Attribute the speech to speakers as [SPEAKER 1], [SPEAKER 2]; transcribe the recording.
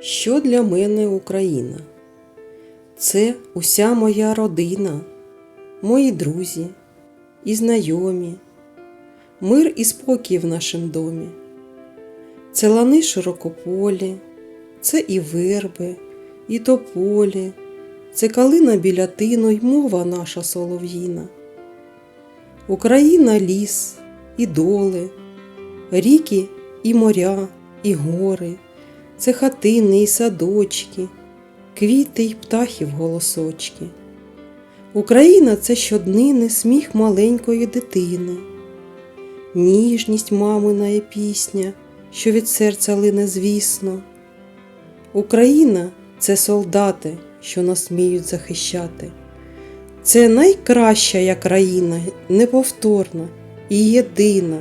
[SPEAKER 1] Що для мене Україна? Це уся моя родина, мої друзі і знайомі, мир і спокій в нашім домі. Це лани широкополі, це і верби, і тополі, це калина біля тину й мова наша солов'їна. Україна ліс і доли, ріки і моря, і гори, це хатини і садочки, квіти й птахів голосочки. Україна це щоднини сміх маленької дитини, ніжність мамина і пісня, що від серця лине звісно. Україна це солдати, що нас вміють захищати. Це найкраща я країна, неповторна і єдина.